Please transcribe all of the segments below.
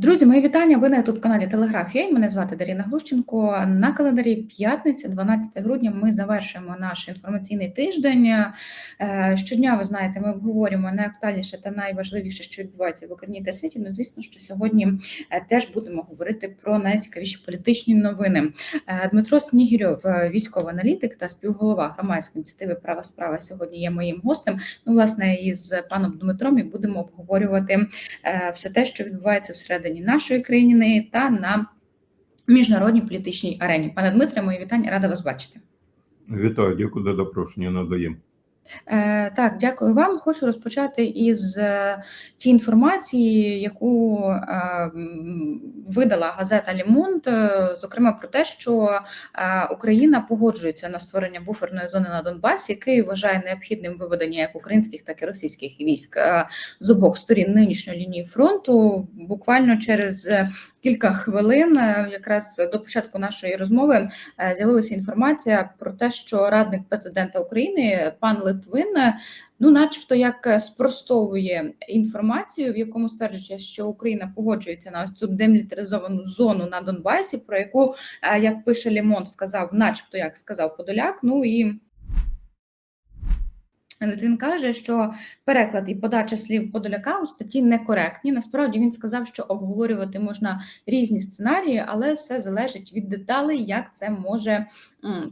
Друзі, мої вітання. Ви на youtube каналі Телеграфія. Мене звати Даріна Глущенко. На календарі п'ятниця, 12 грудня. Ми завершуємо наш інформаційний тиждень. Е, Щодня, ви знаєте, ми обговорюємо найактуальніше та найважливіше, що відбувається в Україні та світі. Ну, звісно, що сьогодні е, теж будемо говорити про найцікавіші політичні новини. Е, Дмитро Снігірьов, військовий аналітик та співголова громадської ініціативи Права справа сьогодні є моїм гостем. Ну, власне, із паном Дмитром і будемо обговорювати все те, що відбувається всередині нашої країни та на міжнародній політичній арені. Пане Дмитре, мої вітання, рада вас бачити. Вітаю, дякую за запрошення. Надаємо. Е, так, дякую вам. Хочу розпочати із е, тієї інформації, яку е, видала газета Лімонт, зокрема про те, що Україна погоджується на створення буферної зони на Донбасі, який вважає необхідним виведення як українських, так і російських військ з обох сторін нинішньої лінії фронту. Буквально через кілька хвилин, е, якраз до початку нашої розмови, е, з'явилася інформація про те, що радник президента України пан Литвин, е, ну, начебто, як спростовує інформацію, в якому стверджується, що Україна погоджується на ось цю демілітаризовану зону на Донбасі, про яку, як пише Лімон, сказав, начебто, як сказав Подоляк. Ну і Литвин каже, що переклад і подача слів Подоляка у статті некоректні. Насправді він сказав, що обговорювати можна різні сценарії, але все залежить від деталей, як це може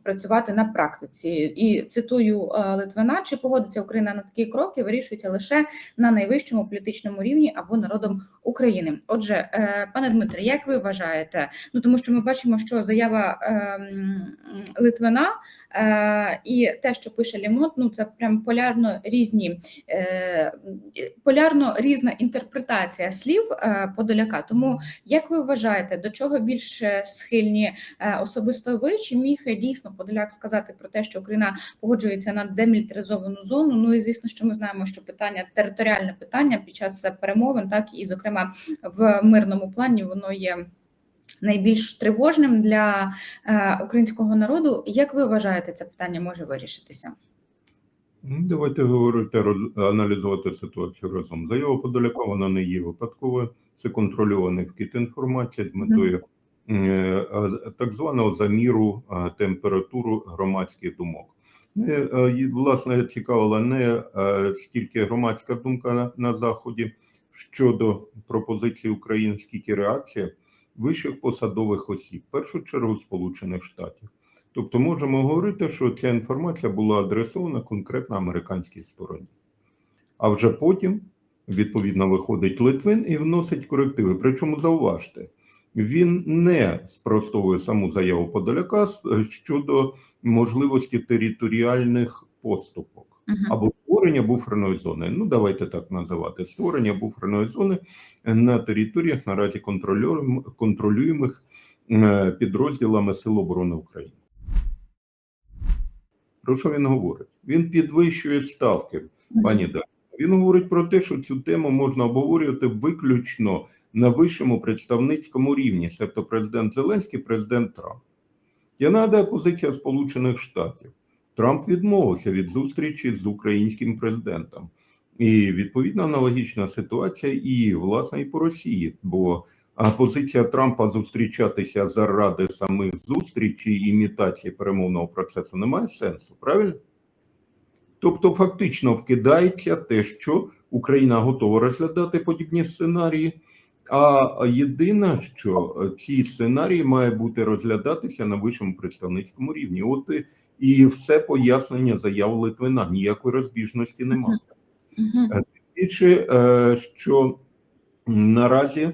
працювати на практиці. І цитую е, Литвина: чи погодиться Україна на такі кроки, вирішується лише на найвищому політичному рівні або народом України. Отже, е, пане Дмитре, як ви вважаєте? Ну тому що ми бачимо, що заява е, Литвина і те, що пише Лімот, ну це прям полярно різні е, полярно різна інтерпретація слів е, Подоляка. Тому як ви вважаєте, до чого більш е, схильні е, особисто ви? Чи міг е, дійсно Подоляк сказати про те, що Україна погоджується на демілітаризовану зону? Ну і звісно, що ми знаємо, що питання територіальне питання під час е, перемовин, так і зокрема в мирному плані, воно є. Найбільш тривожним для е, українського народу, як ви вважаєте, це питання може вирішитися? Ну, Давайте говорити, роз- аналізувати ситуацію разом. Заява Подоляка вона не є випадковою. Це контрольований вкид інформації з метою е, так званого заміру температуру громадських думок. Не, е, власне, цікавила не стільки громадська думка на, на Заході щодо пропозиції України, скільки реакція вищих посадових осіб, в першу чергу Сполучених Штатів. Тобто можемо говорити, що ця інформація була адресована конкретно американській стороні. А вже потім, відповідно, виходить Литвин і вносить корективи. Причому зауважте, він не спростовує саму заяву Подоляка щодо можливості територіальних поступок. Або створення буферної зони. Ну, давайте так називати: створення буферної зони на територіях наразі контролюємих е, підрозділами Сил оборони України. Про що він говорить? Він підвищує ставки, пані Дар'я. Він говорить про те, що цю тему можна обговорювати виключно на вищому представницькому рівні, тобто президент Зеленський, президент Трамп. Я нагадаю позиція Сполучених Штатів. Трамп відмовився від зустрічі з українським президентом. І відповідно аналогічна ситуація і власне і по Росії, бо позиція Трампа зустрічатися заради самих зустрічей імітації перемовного процесу не має сенсу, правильно? Тобто, фактично вкидається те, що Україна готова розглядати подібні сценарії. А єдине, що е, ці сценарії має бути розглядатися на вищому представницькому рівні. От і, і все пояснення заяв Литвина. Ніякої розбіжності немає. Більше, е, що наразі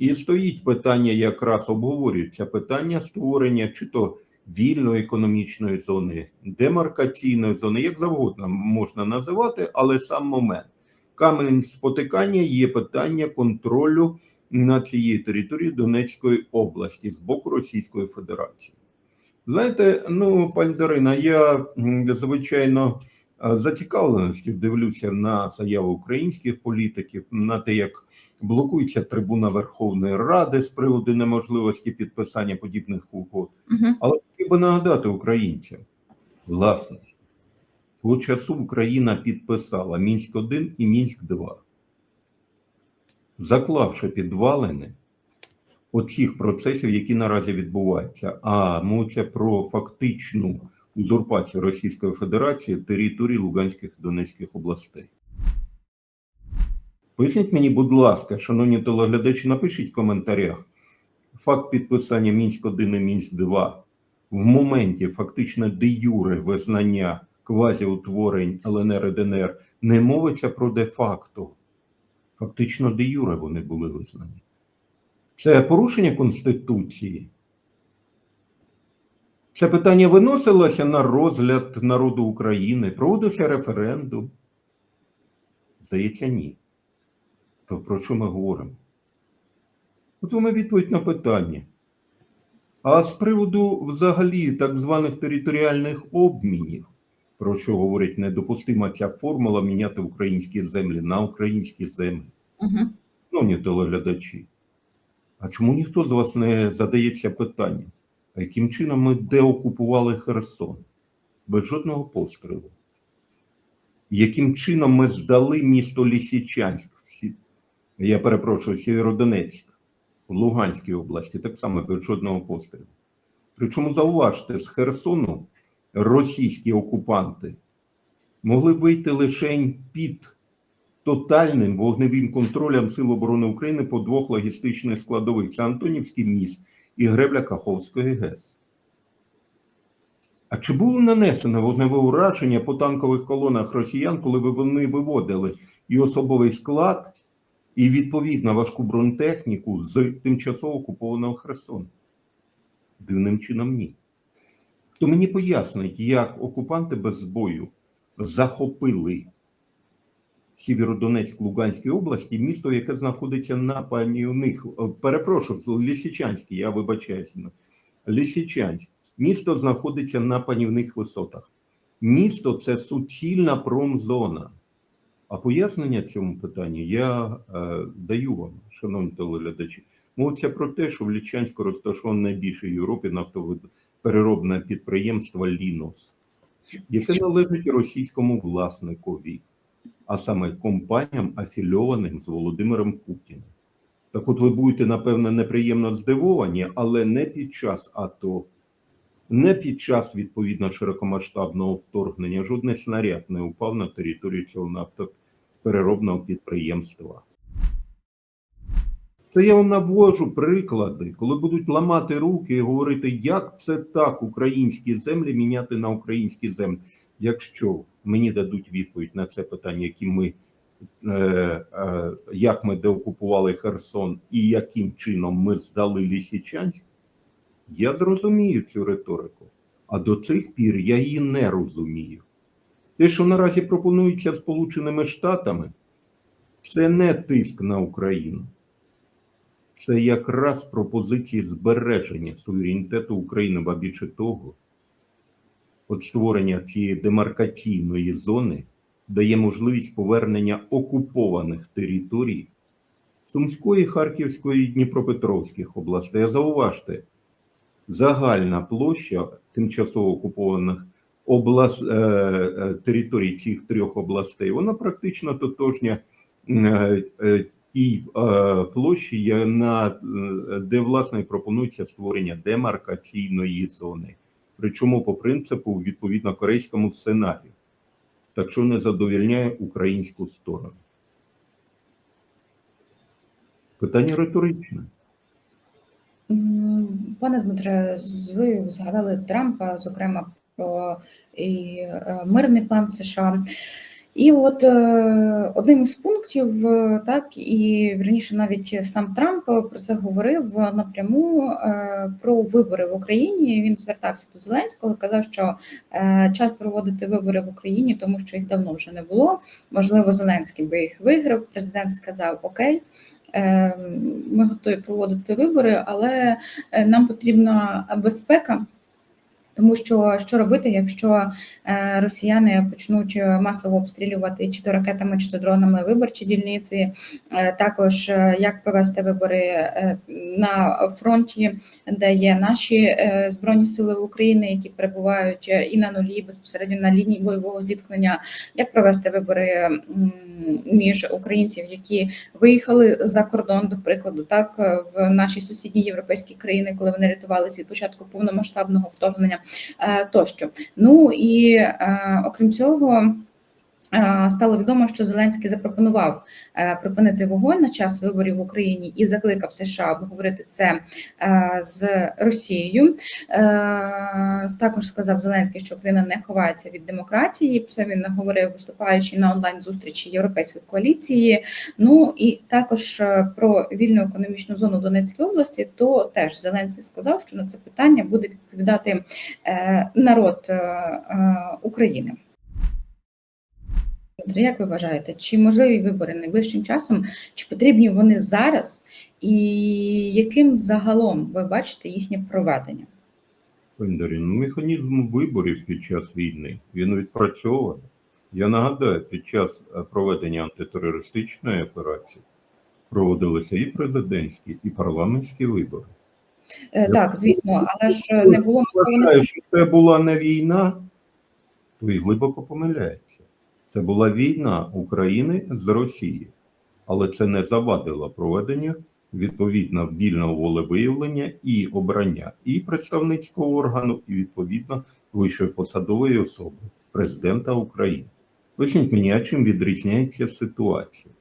і стоїть питання, якраз обговорюється питання створення чи то вільної економічної зони, демаркаційної зони, як завгодно можна називати, але сам момент. Камінь спотикання є питання контролю на цієї території Донецької області з боку Російської Федерації. Знаєте, ну, пані Дарина, я звичайно з зацікавленістю дивлюся на заяви українських політиків, на те, як блокується трибуна Верховної Ради з приводу неможливості підписання подібних угод. Мгм. Але хотів би нагадати українцям, власне, того часу Україна підписала Мінськ 1 і Мінськ 2 заклавши підвалини оцих процесів, які наразі відбуваються, а мовиться про фактичну узурпацію Російської Федерації території Луганських і Донецьких областей. Поясніть мені, будь ласка, шановні телеглядачі, напишіть в коментарях факт підписання Мінськ-1 і Мінськ-2 в моменті фактично де юре визнання квазіутворень ЛНР і ДНР не мовиться про де-факто. Фактично де юре вони були визнані. Це порушення Конституції. Це питання виносилося на розгляд народу України, проводився референдум. Здається, ні. То про що ми говоримо? От вам відповідь на питання. А з приводу взагалі так званих територіальних обмінів, про що говорить недопустима ця формула міняти українські землі на українські землі. Угу. Шановні телеглядачі, а чому ніхто з вас не задається питанням, а яким чином ми деокупували Херсон без жодного пострілу? Яким чином ми здали місто Лісічанськ, я перепрошую, Сєвєродонецьк в Луганській області, так само без жодного пострілу. Причому зауважте, з Херсону російські окупанти могли вийти лише під тотальним вогневим контролем Сил оборони України по двох логістичних складових: це Антонівський міст і Гребля Каховської ГЕС. А чи було нанесено вогневе ураження по танкових колонах росіян, коли вони виводили і особовий склад, і відповідно важку бронетехніку з тимчасово окупованого Херсону? Дивним чином ні. Хто мені пояснить, як окупанти без бою захопили Сєвєродонецьк Луганській області, місто, яке знаходиться на панівних, е, перепрошую, Лісичанській, я вибачаюся. ну, Лісичанськ. Місто знаходиться на панівних висотах. Місто це суцільна промзона. А пояснення цьому питанню я е, даю вам, шановні телеглядачі. Мовиться про те, що в Лічанську розташоване найбільше в Європі нафтопереробне підприємство Лінос, яке належить російському власникові а саме компаніям, афільованим з Володимиром Путіним. Так от ви будете, напевно, неприємно здивовані, але не під час АТО, не під час відповідно широкомасштабного вторгнення жодний снаряд не упав на територію цього нафтопереробного підприємства. Це я вам навожу приклади, коли будуть ламати руки і говорити, як це так українські землі міняти на українські землі. Якщо мені дадуть відповідь на це питання, які ми, е, е, як ми деокупували Херсон і яким чином ми здали Лісічанськ, я зрозумію цю риторику. А до цих пір я її не розумію. Те, що наразі пропонується Сполученими Штатами, це не тиск на Україну. Це якраз пропозиції збереження суверенітету України, ба більше того, от створення цієї демаркаційної зони дає можливість повернення окупованих територій Сумської, Харківської і Дніпропетровських областей. А Зауважте, загальна площа тимчасово окупованих облас... е, е, територій цих трьох областей, вона практично тотожня е, тій е, площі, на, е, де власне пропонується створення демаркаційної зони. Причому по принципу відповідно корейському сценарію, так що не задовільняє українську сторону. Питання риторичне. Пане Дмитре, ви згадали Трампа, зокрема про і е, мирний план США. І от е, одним із пунктів, е, так і вірніше, навіть сам Трамп про це говорив напряму е, про вибори в Україні. Він звертався до Зеленського, казав, що час проводити вибори в Україні, тому що їх давно вже не було. Можливо, Зеленський би їх виграв. Президент сказав Окей. Ми готові проводити вибори, але нам потрібна безпека Тому що що робити, якщо е, росіяни почнуть е, масово обстрілювати чи то ракетами, чи то дронами виборчі дільниці, Е, також як провести вибори на фронті, де є наші збройні сили України, які перебувають і на нулі безпосередньо на лінії бойового зіткнення, як провести вибори між українців, які виїхали за кордон, до прикладу, так в наші сусідні європейські країни, коли вони рятувалися від початку повномасштабного вторгнення тощо. Ну і е, окрім цього. Е, Стало відомо, що Зеленський запропонував е, припинити вогонь на час виборів в Україні і закликав США обговорити це е, з Росією. Також сказав Зеленський, що Україна не ховається від демократії. Це він наговорив, виступаючи на онлайн зустрічі Європейської коаліції. Ну і також про вільну економічну зону Донецької області. То теж Зеленський сказав, що на це питання буде відповідати народ України. Як ви вважаєте, чи можливі вибори найближчим часом, чи потрібні вони зараз, і яким загалом ви бачите їхнє проведення? Пані ну, механізм виборів під час війни він відпрацьований. Я нагадаю, під час е, проведення антитерористичної операції проводилися і президентські, і парламентські вибори. Е, Так, звісно, але ж е, не було масованих це була не війна, то й глибоко помиляється. Це була війна України з Росією, але це не завадило проведення відповідно вільного волевиявлення і обрання і представницького органу, і відповідно вищої посадової особи президента України. Ось мені, а чим відрізняється ситуація?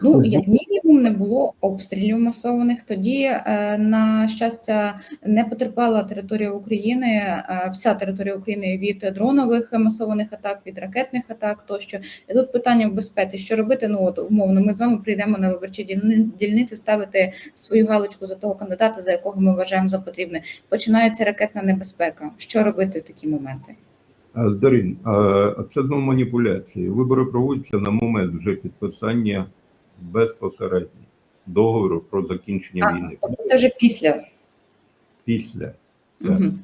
Ну, як мінімум, не було обстрілів масованих. Тоді, е, на щастя, не потерпала територія України, е, вся територія України від дронових масованих атак, від ракетних атак тощо. І тут питання в безпеці, що робити? Ну от умовно, ми з вами прийдемо на виборчі дільниці, ставити свою галочку за того кандидата, за якого ми вважаємо за потрібне. Починається ракетна небезпека. Що робити в такі моменти? А, Дарин, це знову маніпуляції. Вибори проводяться на момент вже підписання безпосередньо договору про закінчення А, війни. тобто це вже після. Після. Мгм.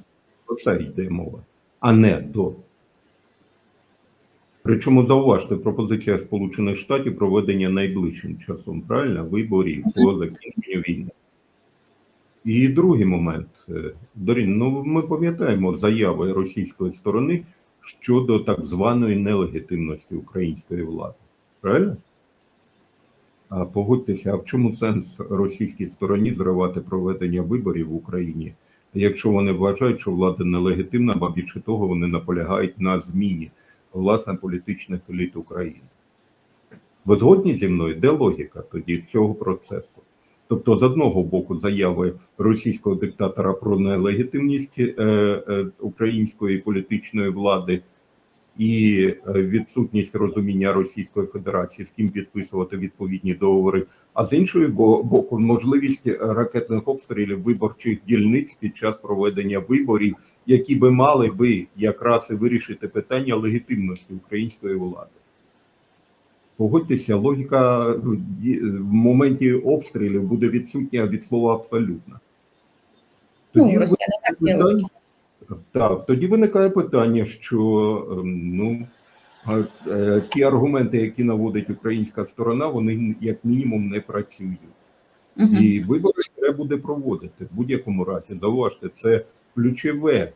про це йде мова, а не до. Причому зауважте пропозиція Сполучених Штатів проведення найближчим часом, правильно, виборів по закінченню війни. І другий момент, Е, Дорін, ну ми пам'ятаємо заяви російської сторони щодо так званої нелегітимності української влади. Правильно? Погодьтеся, а в чому сенс російській стороні зривати проведення виборів в Україні, якщо вони вважають, що влада нелегітимна, а більше того, вони наполягають на зміні власне політичних еліт України. Ви згодні зі мною? Де логіка тоді цього процесу? Тобто, з одного боку, заяви російського диктатора про нелегітимність е, е, української політичної влади і е, відсутність розуміння Російської Федерації, з ким підписувати відповідні договори, а з іншої боку, можливість ракетних обстрілів виборчих дільниць під час проведення виборів, які би мали би якраз і вирішити питання легітимності української влади. Погодьтеся, логіка в моменті обстрілів буде відсутня від слова абсолютно. Ну, ви- Росія не так. Так, тоді виникає питання, що ем, ну е, ті аргументи, які наводить українська сторона, вони як мінімум не працюють. Мгм. І вибори треба буде проводити в будь-якому разі. Зауважте, це ключове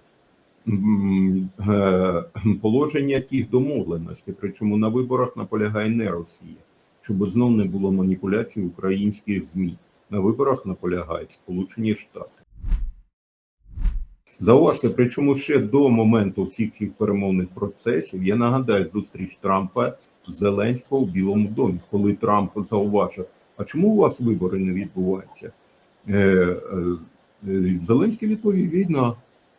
е, положення тих домовленостей. Причому на виборах наполягає не Росія, щоб знов не було маніпуляцій українських ЗМІ. На виборах наполягають Сполучені Штати. Зауважте, причому ще до моменту всіх цих перемовних процесів, я нагадаю зустріч Трампа з Зеленського в Білому домі, коли Трамп зауважив, а чому у вас вибори не відбуваються? Е, е, Зеленський відповів війна.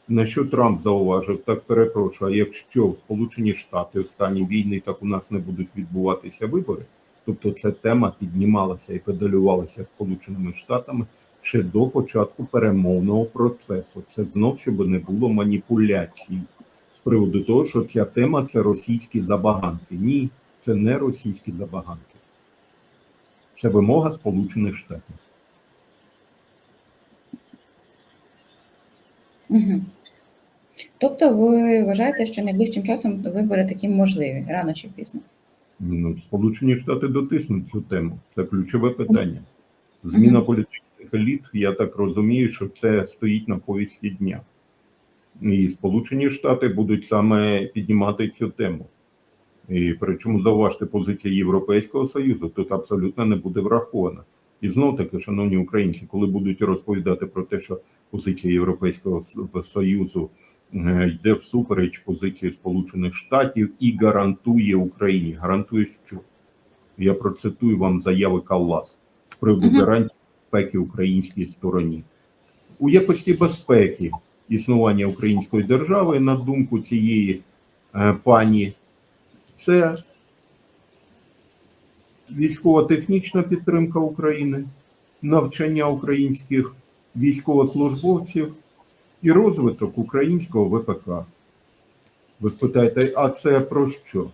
На що Трамп зауважив, так перепрошую, а якщо в Сполучені Штати в стані війни так у нас не будуть відбуватися вибори, тобто ця тема піднімалася і педалювалася Сполученими Штатами ще до початку перемовного процесу. Це знов щоб не було маніпуляцій з приводу того, що ця тема це російські забаганки. Ні, це не російські забаганки. Це вимога Сполучених Штатів. Угу. Тобто ви вважаєте, що найближчим часом вибори такі можливі, рано чи пізно? Ну, Сполучені Штати дотиснуть цю тему. Це ключове питання. Зміна Мгм. Політичних еліт, я так розумію, що це стоїть на повісті дня. І Сполучені Штати будуть саме піднімати цю тему. І причому зауважте позиція Європейського Союзу, тут абсолютно не буде врахована. І знов таки, шановні українці, коли будуть розповідати про те, що позиція Європейського Союзу е, йде всупереч позиції Сполучених Штатів і гарантує Україні. Гарантує що? Я процитую вам заяви Каллас з приводу гарантії безпеки українській стороні. У якості безпеки існування української держави, на думку цієї е, пані, це військово-технічна підтримка України, навчання українських військовослужбовців і розвиток українського ВПК. Ви спитаєте, а це про що?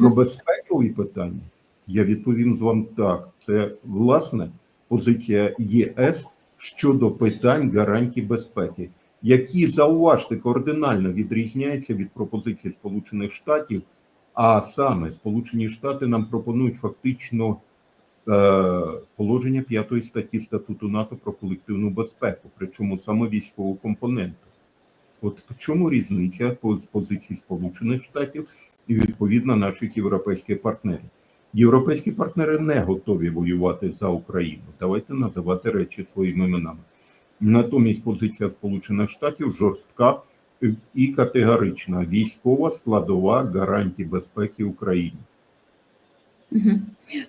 Про безпекові питання? Я відповім вам так. Це власне позиція ЄС щодо питань гарантій безпеки, які зауважте кардинально відрізняються від пропозицій Сполучених Штатів. А саме Сполучені Штати нам пропонують фактично е, положення п'ятої статті статуту НАТО про колективну безпеку, причому саме військову компоненту. От в чому різниця з позиції Сполучених Штатів і відповідно наших європейських партнерів? Європейські партнери не готові воювати за Україну. Давайте називати речі своїми іменами. Натомість позиція Сполучених Штатів жорстка і категорична військова складова гарантій безпеки України.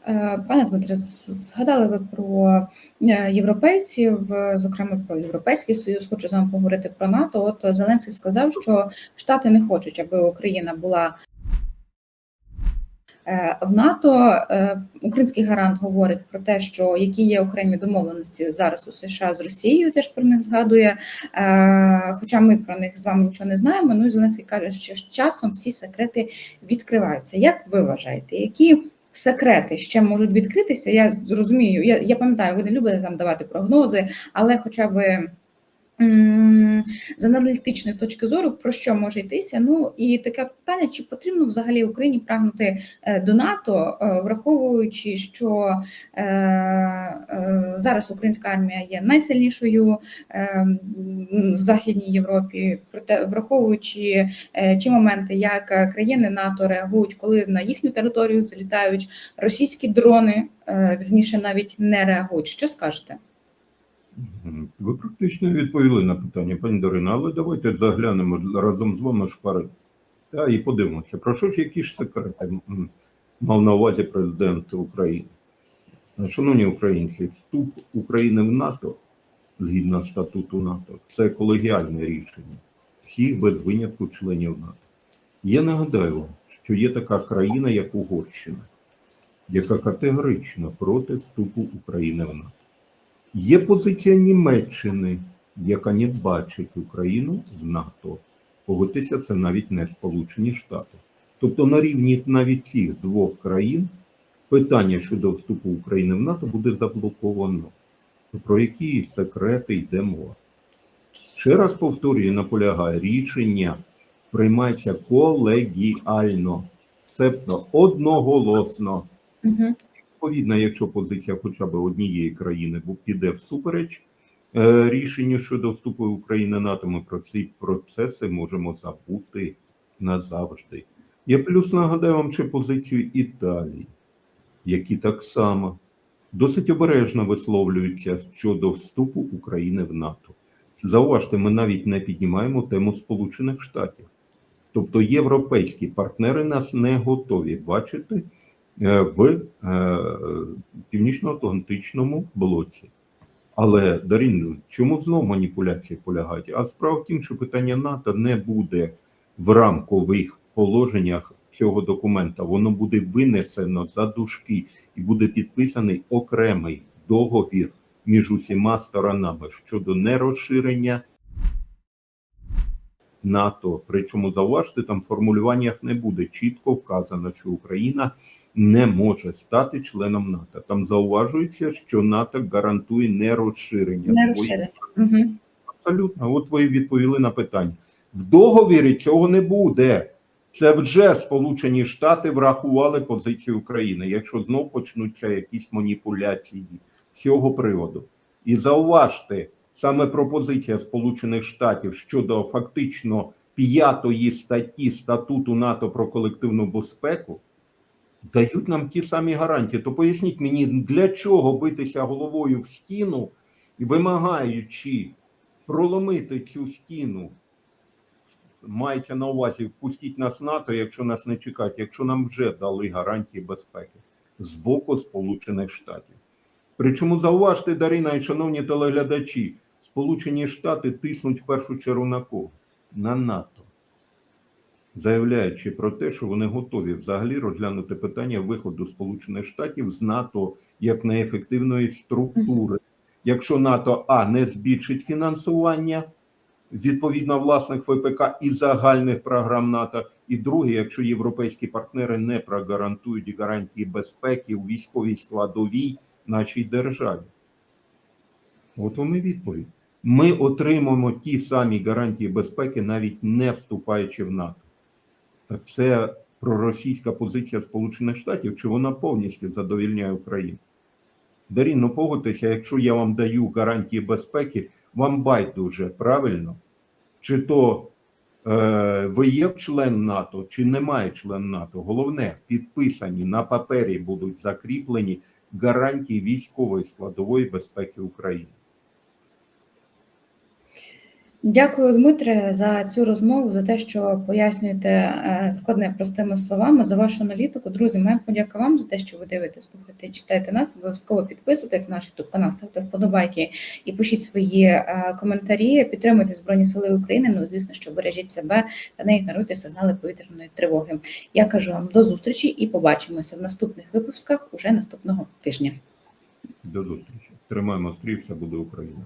Е, Пане Дмитре, згадали ви про е, європейців, е, зокрема про Європейський Союз. Хочу з вами поговорити про НАТО. От Зеленський сказав, що Штати не хочуть, аби Україна була в НАТО. Е, Український гарант говорить про те, що які є окремі домовленості зараз у США з Росією, теж про них згадує. Е, Хоча ми про них з вами нічого не знаємо. Ну і Зеленський каже, що з часом всі секрети відкриваються. Як ви вважаєте, які секрети ще можуть відкритися? Я зрозумію, я, я пам'ятаю, ви не любите там давати прогнози, але хоча б. З аналітичної точки зору про що може йтися? Ну і таке питання: чи потрібно взагалі Україні прагнути е, до НАТО, е, враховуючи, що е, зараз українська армія є найсильнішою в Західній Європі, проте враховуючи ті моменти, як країни НАТО реагують, коли на їхню територію залітають російські дрони, вірніше навіть не реагують. Що скажете? Ви практично відповіли на питання, пані Дарина, але давайте заглянемо разом з вами шпари. Та і подивимося, про що ж які ж секрети мав на увазі президент України. Шановні українці, вступ України в НАТО згідно статуту НАТО це колегіальне рішення всіх без винятку членів НАТО. Я нагадаю вам, що є така країна, як Угорщина, яка категорично проти вступу України в НАТО. Є позиція Німеччини, яка не бачить Україну в НАТО. Погодьтеся, це навіть не Сполучені Штати. Тобто на рівні навіть цих двох країн питання щодо вступу України в НАТО буде заблоковано. Про які секрети йде мова? Ще раз повторюю, наполягаю, рішення приймається колегіально, себто одноголосно. Угу. Відповідно, якщо позиція хоча б однієї країни піде всупереч е, рішенню щодо вступу України НАТО, ми про ці процеси можемо забути назавжди. Я плюс нагадаю вам ще позицію Італії, які так само досить обережно висловлюються щодо вступу України в НАТО. Зауважте, ми навіть не піднімаємо тему Сполучених Штатів. Тобто європейські партнери нас не готові бачити в е, північно-атлантичному блоці. Але Дарін, чому знову маніпуляції полягають? А справа в тім, що питання НАТО не буде в рамкових положеннях цього документа. Воно буде винесено за дужки і буде підписаний окремий договір між усіма сторонами щодо нерозширення НАТО. Причому зауважте, там в формулюваннях не буде чітко вказано, що Україна не може стати членом НАТО. Там зауважується, що НАТО гарантує нерозширення Не розширення. Угу. Абсолютно. От ви відповіли на питання. В договірі цього не буде. Це вже Сполучені Штати врахували позицію України, якщо знов почнуться якісь маніпуляції з цього приводу. І зауважте, саме пропозиція Сполучених Штатів щодо фактично п'ятої статті статуту НАТО про колективну безпеку дають нам ті самі гарантії. То поясніть мені, для чого битися головою в стіну, вимагаючи проломити цю стіну, мається на увазі впустіть нас НАТО, якщо нас не чекають, якщо нам вже дали гарантії безпеки з боку Сполучених Штатів. Причому зауважте, Дарина і шановні телеглядачі, Сполучені Штати тиснуть в першу чергу на кого? На НАТО, заявляючи про те, що вони готові взагалі розглянути питання виходу Сполучених Штатів з НАТО як неефективної структури. Якщо НАТО А не збільшить фінансування відповідно власних ВПК і загальних програм НАТО, і друге, якщо європейські партнери не прогарантують гарантії безпеки у військовій складовій нашій державі. От вам і відповідь. Ми отримаємо ті самі гарантії безпеки, навіть не вступаючи в НАТО. Це проросійська позиція Сполучених Штатів, чи вона повністю задовільняє Україну? Дарін, ну погодьтеся, якщо я вам даю гарантії безпеки, вам байдуже, правильно? Чи то е, ви є член НАТО, чи немає член НАТО? Головне, підписані на папері будуть закріплені гарантії військової складової безпеки України. Дякую, Дмитре, за цю розмову, за те, що пояснюєте е, складне простими словами, за вашу аналітику. Друзі, моя подяка вам за те, що ви дивитесь, слухаєте, читаєте нас. Обов'язково підписуйтесь на наш YouTube канал, ставте вподобайки і пишіть свої е, коментарі. Підтримуйте Збройні Сили України. Ну, звісно, що бережіть себе та не ігноруйте сигнали повітряної тривоги. Я кажу вам до зустрічі і побачимося в наступних випусках уже наступного тижня. До зустрічі. Тримаємо стрій, все буде Україна.